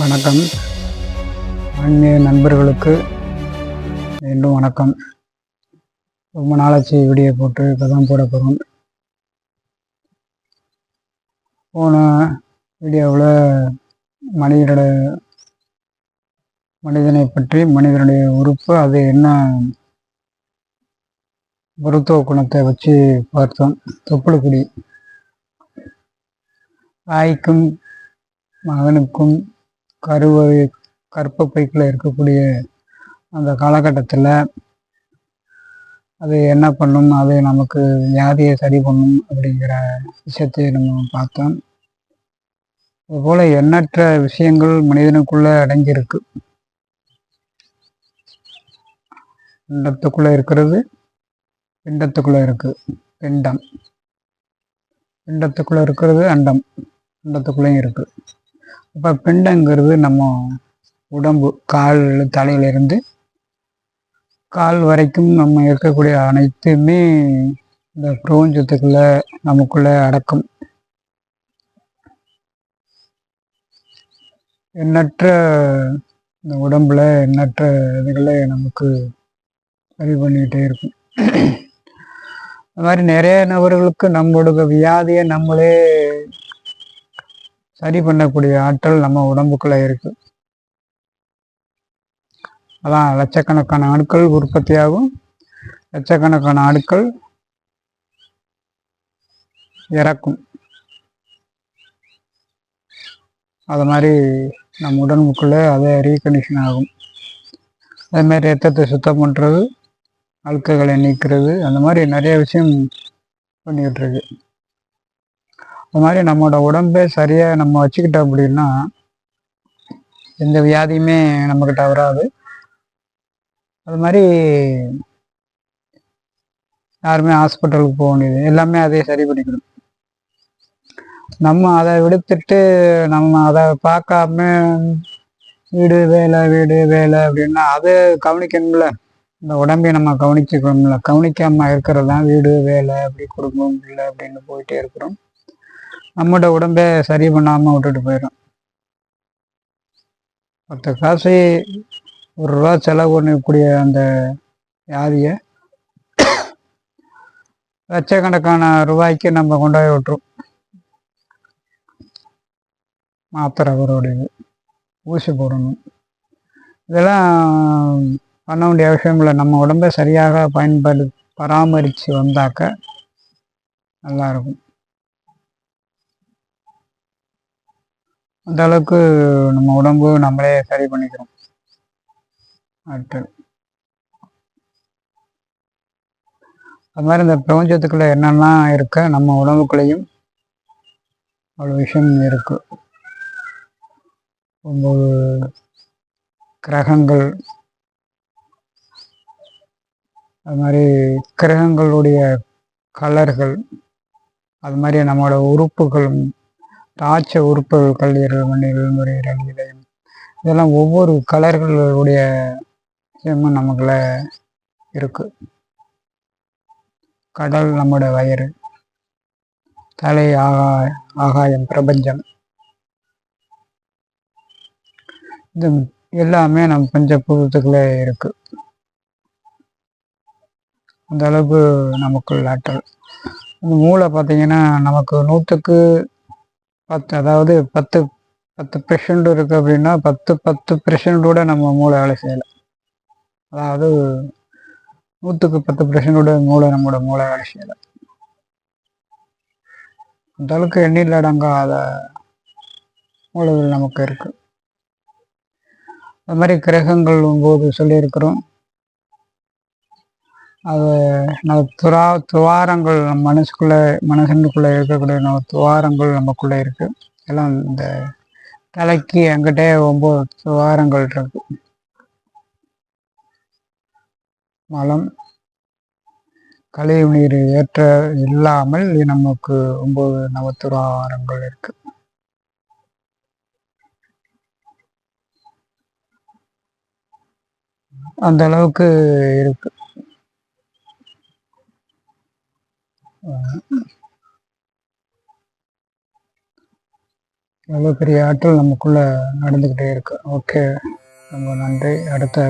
வணக்கம். ஆன்மீக நண்பர்களுக்கு மீண்டும் வணக்கம். ரொம்ப நாளாச்சு வீடியோ போட்டு இப்போ தான் போட போகிறோம் போன வீடியோவில் மனிதனோட மனிதனை பற்றி மனிதனுடைய உறுப்பு அது என்ன மருத்துவ குணத்தை வச்சு பார்த்தோம். தொப்புளுக்குடி. தாய்க்கும் மகனுக்கும் கருவை கற்பப்பைக்குள்ளே இருக்கக்கூடிய அந்த காலகட்டத்தில் அது என்ன பண்ணும்? அது நமக்கு வியாதியை சரி பண்ணும் அப்படிங்கிற விஷயத்தை நம்ம பார்த்தோம். அதுபோல் எண்ணற்ற விஷயங்கள் மனிதனுக்குள்ளே அடங்கியிருக்கு. பிண்டத்துக்குள்ளே இருக்கிறது பிண்டத்துக்குள்ளே இருக்கு பிண்டம். பிண்டத்துக்குள்ளே இருக்கிறது அண்டம். பிண்டத்துக்குள்ளேயும் இருக்கு. இப்போ பிண்டங்கிறது நம்ம உடம்பு கால் தலையிலிருந்து கால் வரைக்கும் நம்ம இருக்கக்கூடிய அனைத்துமே இந்த பிரபஞ்சத்துக்குள்ள நமக்குள்ள அடக்கம். எண்ணற்ற இந்த உடம்புல எண்ணற்ற இதுகளை நமக்கு சரி பண்ணிக்கிட்டே இருக்கும். அது மாதிரி நிறைய நபர்களுக்கு நம்மளோட வியாதியை நம்மளே சரி பண்ணக்கூடிய ஆற்றல் நம்ம உடம்புக்குள்ள இருக்கு. அதான் லட்சக்கணக்கான ஆட்கள் உற்பத்தியாகும். லட்சக்கணக்கான ஆட்கள் இறக்கும். அது மாதிரி நம்ம உடம்புக்குள்ளே அதே ரீகண்டிஷன் ஆகும். அதே மாதிரி ரத்தத்தை சுத்தம் பண்ணுறது அழுக்குகளை நீக்கிறது அந்த மாதிரி நிறைய விஷயம் பண்ணிக்கிட்டு இருக்கு. அது மாதிரி நம்மளோட உடம்பை சரியாக நம்ம வச்சுக்கிட்டோம் அப்படின்னா எந்த வியாதியுமே நம்மக்கிட்ட வராது. அது மாதிரி யாருமே ஹாஸ்பிட்டலுக்கு போக வேண்டியது எல்லாமே அதே சரி பண்ணிக்கணும். நம்ம அதை விடுத்துட்டு நம்ம அதை பார்க்காம வீடு வேலை வீடு வேலை அப்படின்னா அதை கவனிக்கணும்ல. இந்த உடம்பையை நம்ம கவனிச்சுக்கணும்ல. கவனிக்காமல் இருக்கிறது தான் வீடு வேலை அப்படி குடும்பம் இல்லை அப்படின்னு போயிட்டே இருக்கிறோம். நம்மளோட உடம்பை சரி பண்ணாமல் விட்டுட்டு போயிடும் பத்து காசு ஒரு ரூபா செலவு பண்ணக்கூடிய அந்த வியாதியை லட்சக்கணக்கான ரூபாய்க்கு நம்ம கொண்டு போய் விட்டுரும். மாத்திரை அவருடைய ஊசி போடணும். இதெல்லாம் பண்ண வேண்டிய அவசியம் இல்லை. நம்ம உடம்பை சரியாக பயன்படு பராமரித்து வந்தாக்க நல்லாயிருக்கும் இருக்கும் அந்த அளவுக்கு நம்ம உடம்பு நம்மளே சரி பண்ணிக்கிறோம். அடுத்து அது மாதிரி இந்த பிரபஞ்சத்துக்குள்ள என்னெல்லாம் இருக்க நம்ம உடம்புக்குள்ளேயும் அவ்வளோ விஷயம் இருக்கு. ஒம்பது கிரகங்கள். அது மாதிரி கிரகங்களுடைய கலர்கள் அது மாதிரி நம்மளோட உறுப்புகளும் திராட்சை உறுப்புகள் கல்லீரல் மண்ணீரல் நுரையீரல் இதயம். இதெல்லாம் ஒவ்வொரு கலர்களுடைய விஷயமும் நமக்குள்ள இருக்கு. கடல் நம்மோட வயிறு தலை ஆகா ஆகாயம் பிரபஞ்சம். இது எல்லாமே நம் பஞ்சபூதத்துக்குள்ளே இருக்கு. அந்த அளவுக்கு நமக்குள் ஆற்றல். இந்த மூளை பார்த்தீங்கன்னா நமக்கு நூற்றுக்கு பத்து அதாவது பத்து பத்து பெர்சன்ட் இருக்கு அப்படின்னா பத்து பத்து பெர்சன்டோட நம்ம மூளை வேலை செய்யலை. அதாவது நூற்றுக்கு பத்து பெர்சன்டோட மூளை நம்மளோட மூளை வேலை செய்யலை. அந்த அளவுக்கு எண்ணில் அடங்காத மூளைகள் நமக்கு இருக்கு. அது மாதிரி கிரகங்கள் போது சொல்லியிருக்கிறோம். அது நம்ம துரா துவாரங்கள் நம்ம மனசுக்குள்ளே மனசனுக்குள்ளே இருக்கக்கூடிய நம்ம துவாரங்கள் நமக்குள்ளே இருக்கு. எல்லாம் இந்த தலைக்கு எங்கிட்டே ஒம்பது துவாரங்கள் இருக்கு. மலம் கழிவு நீர் ஏற்ற இல்லாமல் நமக்கு ஒம்பது நவத்துவாரங்கள் இருக்கு. அந்த அளவுக்கு இருக்கு. அவ்வளோ பெரிய ஆற்றல் நமக்குள்ள நடந்துக்கிட்டே இருக்கு. ஓகே ரொம்ப நன்றி. அடுத்த